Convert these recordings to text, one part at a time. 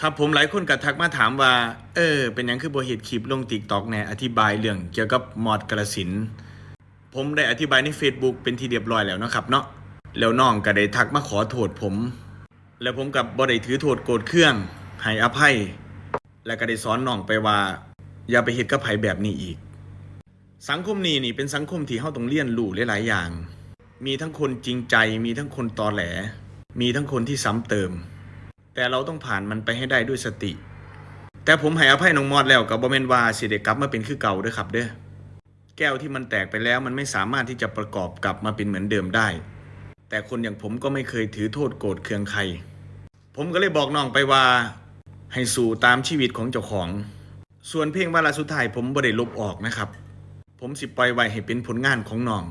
ครับผมหลายคนก็ทักมาถามว่า เออ เป็นยังคือบ่เฮ็ดคลิปลง TikTok แหน่อธิบายเรื่องเกี่ยวกับมอดกระสิน ผมได้อธิบายใน Facebook เป็นที่เรียบร้อยแล้วนะครับเนาะแล้วน้องก็ได้ทักมาขอโทษผม แล้วผมกับบ่ได้ถือโทษโกรธเครื่องให้อภัย แล้วก็ได้สอนน้องไปว่า อย่าไปเฮ็ดกับไผแบบนี้อีก สังคมนี้นี่เป็นสังคมที่เฮาต้องเรียนรู้หลายๆอย่าง มีทั้งคนจริงใจ มีทั้งคนตอแหล มีทั้งคนที่ซ้ำเติม แต่เราต้องผ่านมันไปให้ได้ด้วยสติ แต่ผมให้อภัยน้องมอดแล้วกับบ่แม่นวาสิได้กลับมาเป็นคือเก่าด้อครับเด้อแก้วที่มันแตกไปแล้วมันไม่สามารถที่จะประกอบกลับมาเป็นเหมือนเดิมได้ แต่คนอย่างผมก็ไม่เคยถือโทษโกรธเคืองใคร ผมก็เลยบอกน้องไปว่า ให้สู่ตามชีวิตของเจ้าของ ส่วนเพลงวาระสุดท้ายผมบ่ได้ลบออกนะครับ ผมสิปล่อยไว้ให้เป็นผลงานของน้อง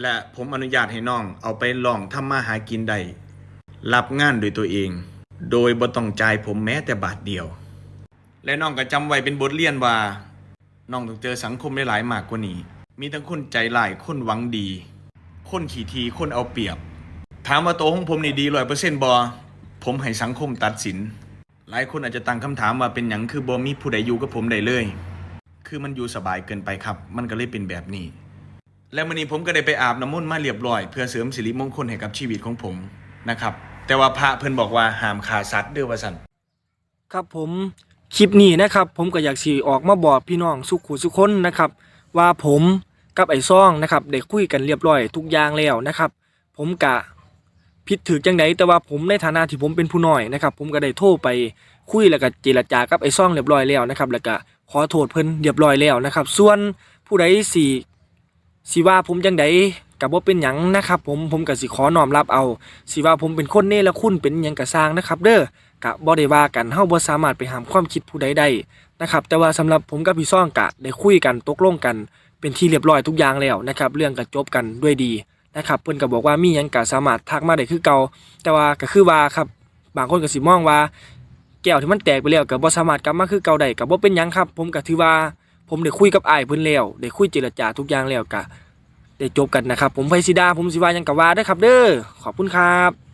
และผมอนุญาตให้น้องเอาไปลองทำมาหากินได้รับงานโดยตัวเอง โดยบ่ต้องจ่ายผมแม้แต่บาทเดียว และน้องก็จำไว้เป็นบทเรียนว่า น้องต้องเจอสังคมหลายๆมากกว่านี้ มีทั้งคนใจร้ายคนหวังดี คนขี่ทีคนเอาเปรียบ ถามว่าตัวของผมนี่ดีร้อยเปอร์เซ็นต์บอผมให้สังคมตัดสิน หลายคนอาจจะตั้งคำถามว่าเป็นหยังคือบอมีผู้ใดอยู่กับผมได้เลย คือมันอยู่สบายเกินไปครับ มันก็เลยเป็นแบบนี้ และวันนี้ผมก็ได้ไปอาบน้ำมนต์มาเรียบร้อย เพื่อเสริมสิริมงคลให้กับชีวิตของผมนะครับ แต่ว่าพระเพิ่นบอกว่าห้ามฆ่าสัตว์เด้อว่าซั่นครับผมคลิปนี้นะครับ ผมก็อยากสีออกมาบอกพี่น้องสุขุสุขคนนะครับ ว่าผมกับไอ้ซ่องนะครับได้คุยกันเรียบร้อยทุกอย่างแล้วนะครับ ผมกะผิดถือจังไดแต่ว่าผมในฐานะที่ผมเป็นผู้น้อยนะครับ ผมก็ได้โทรไปคุยแล้วก็เจรจากับไอ้ซ่องเรียบร้อยแล้วนะครับ แล้วก็ขอโทษเพิ่นเรียบร้อยแล้วนะครับ ส่วนผู้ใดสิสิว่าผมจังได กับว่าเป็นหยังนะครับผมผมก็สิขอน้อมรับเอาสิว่าผมเป็นคนเนรคุณเป็นหยังกะสร้างนะครับ เด้อกะบ่ได้ว่ากันเฮาบ่สามารถไปห้ามความคิดผู้ใดได้นะครับแต่ว่าสำหรับผมกับพี่ซ่องกะได้คุยกันตกลงกัน เป็นที่เรียบร้อยทุกอย่างแล้วนะครับเรื่องก็จบกันด้วยดีนะครับเพิ่นก็บอกว่ามีหยังก็สามารถทักมาได้คือเก่าแต่ว่าก็คือว่าครับบางคนก็สิมองว่า แก้วที่มันแตกไปแล้วก็บ่สามารถกลับมาคือเก่าได้ก็บ่เป็นหยังครับ ผมก็ถือว่าผมได้คุยกับอ้ายเพิ่นแล้วได้คุยเจรจาทุกอย่างแล้วก็ ได้จบกันนะครับ ผมไฟสิดาผมสิวายังก็ว่าได้ครับ เด้อขอบคุณครับ